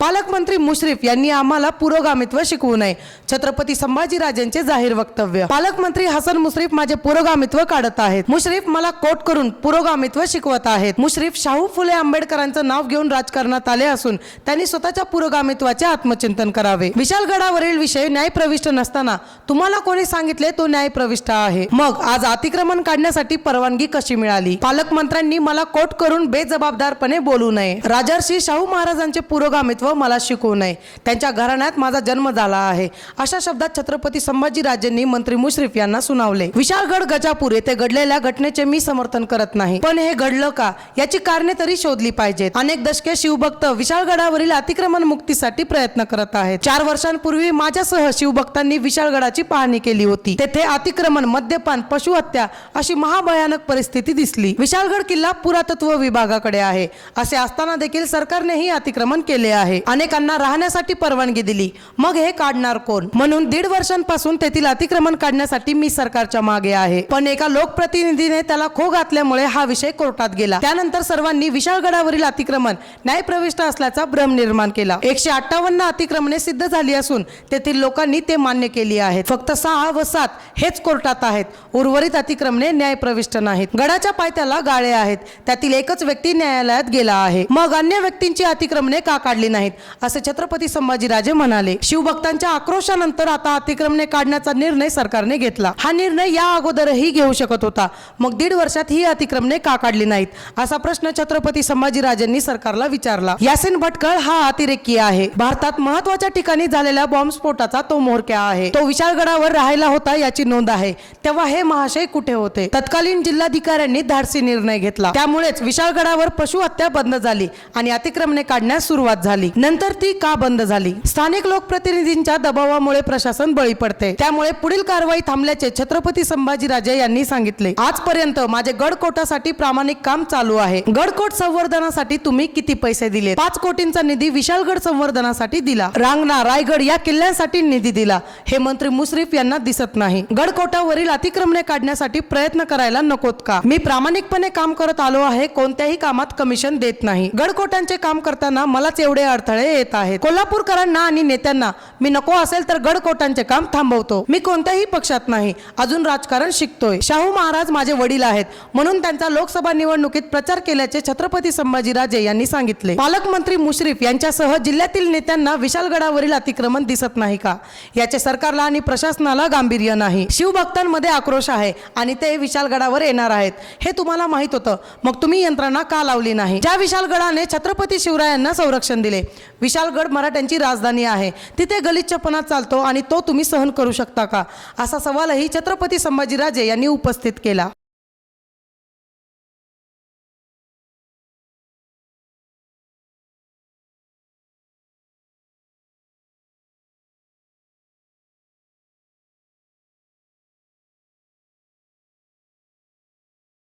पालकमंत्री मुश्रीफ यांनी आम्हाला पुरोगामित्व शिकवू नये. छत्रपती संभाजीराजेंचे जाहीर वक्तव्य. पालकमंत्री हसन मुश्रीफ माझे पुरोगामित्व काढत आहेत. मुश्रीफ मला कोट करून पुरोगामित्व शिकवत आहेत. मुश्रीफ शाहू फुले आंबेडकरांचं नाव घेऊन राजकारणात आले असून त्यांनी स्वतःच्या पुरोगामित्वाचे आत्मचिंतन करावे. विशालगडावरील विषय न्यायप्रविष्ट नसताना तुम्हाला कोणी सांगितले तो न्यायप्रविष्ट आहे? मग आज अतिक्रमण काढण्यासाठी परवानगी कशी मिळाली? पालकमंत्र्यांनी मला कोट करून बेजबाबदारपणे बोलू नये. राजर्षी शाहू महाराजांचे पुरोगामित्व मला शिकवू नये. त्यांच्या घराण्यात माझा जन्म झाला आहे. अशा शब्दात छत्रपती संभाजीराजेंनी मंत्री मुश्रीफ यांना सुनावले. विशाळगड गजापूर येथे घडलेल्या घटनेचे मी समर्थन करत नाही. पण हे घडलं का? याची कारणे तरी शोधली पाहिजेत. अनेक दशके शिवभक्त विशाळगडावरील अतिक्रमण मुक्तीसाठी प्रयत्न करत आहेत. चार वर्षांपूर्वी माझ्यासह शिवभक्तांनी विशाळगडाची पाहणी केली होती. तेथे अतिक्रमण मद्यपान पशुहत्या अशी महाभयानक परिस्थिती दिसली. विशाळगड किल्ला पुरातत्व विभागाकडे आहे. असे असताना देखील सरकारनेही अतिक्रमण केले आहे. अनेकांना राहण्यासाठी परवानगी दिली. मग हे काढणार कोण? म्हणून दीड वर्षांपासून तेथील अतिक्रमण काढण्यासाठी मी सरकारच्या मागे आहे. पण एका लोकप्रतिनिधीने त्याला खो घातल्यामुळे हा विषय कोर्टात गेला. त्यानंतर सर्वांनी विशाळगडावरील अतिक्रमण न्यायप्रविष्ट असल्याचा भ्रम निर्माण केला. एकशे अठ्ठावन्न अतिक्रमणे सिद्ध झाली असून तेथील लोकांनी ते मान्य केली आहेत. फक्त सहा व सात हेच कोर्टात आहेत. उर्वरित अतिक्रमणे न्यायप्रविष्ट नाहीत. गडाच्या पायथ्याला गाळे आहेत. त्यातील एकच व्यक्ती न्यायालयात गेला आहे. मग अन्य व्यक्तींची अतिक्रमणे का काढली नाही नाहीत असे छत्रपती संभाजीराजे म्हणाले शिवभक्तांच्या आक्रोशानंतर आता अतिक्रमणे काढण्याचा निर्णय सरकारने घेतला. हा निर्णय या अगोदरही घेऊ शकत होता. मग दीड वर्षात ही अतिक्रमणे का काढली नाहीत? असा प्रश्न छत्रपती संभाजीराजेंनी सरकारला विचारला. यासिन भटकळ हा अतिरेकी आहे. भारतात महत्त्वाच्या ठिकाणी झालेल्या बॉम्बस्फोटाचा तो मोरक्या आहे. तो विशाळगडावर राहायला होता याची नोंद आहे. तेव्हा हे महाशय कुठे होते? तत्कालीन जिल्हाधिकाऱ्यांनी धाडसी निर्णय घेतला. त्यामुळेच विशाळगडावर पशु हत्या बंद झाली आणि अतिक्रमणे काढण्यास सुरुवात झाली. नंतर ती का बंद झाली? स्थानिक लोकप्रतिनिधींच्या दबावामुळे प्रशासन बळी पडते. त्यामुळे पुढील कारवाई थांबल्याचे छत्रपती संभाजीराजे यांनी सांगितले. आजपर्यंत माझे गडकोटासाठी प्रामाणिक काम चालू आहे. गडकोट संवर्धनासाठी तुम्ही किती पैसे दिले? पाच कोटींचा निधी विशालगड संवर्धनासाठी दिला. रांगणा रायगड या किल्ल्यांसाठी निधी दिला. हे मंत्री मुश्रीफ यांना दिसत नाही. गडकोटावरील अतिक्रमणे काढण्यासाठी प्रयत्न करायला नकोत का? मी प्रामाणिकपणे काम करत आलो आहे. कोणत्याही कामात कमिशन देत नाही. गडकोटांचे काम करताना मलाच एवढे अडथळे येत आहेत. कोल्हापूरकरांना आणि नेत्यांना मी नको असेल तर गडकोटांचे काम थांबवतो. मी कोणत्याही पक्षात नाही. अजून राजकारण शिकतोय. शाहू महाराज माझे वडील आहेत. म्हणून त्यांचा लोकसभा निवडणुकीत प्रचार केल्याचे छत्रपती संभाजीराजे यांनी सांगितले. पालकमंत्री मुश्रीफ यांच्यासह जिल्ह्यातील नेत्यांना विशालगडावरील अतिक्रमण दिसत नाही का? याचे सरकारला आणि प्रशासनाला गांभीर्य नाही. शिवभक्तांमध्ये आक्रोश आहे आणि ते विशालगडावर येणार आहेत. हे तुम्हाला माहीत होतं. मग तुम्ही यंत्रणा का लावली नाही? ज्या विशालगडाने छत्रपती शिवरायांना संरक्षण दिले विशालगड मराठ्यांची राजधानी आहे. तिथे गलिच्छपणा चालतो आणि तो तुम्ही सहन करू शकता का? असा सवालही छत्रपती संभाजीराजे यांनी उपस्थित केला.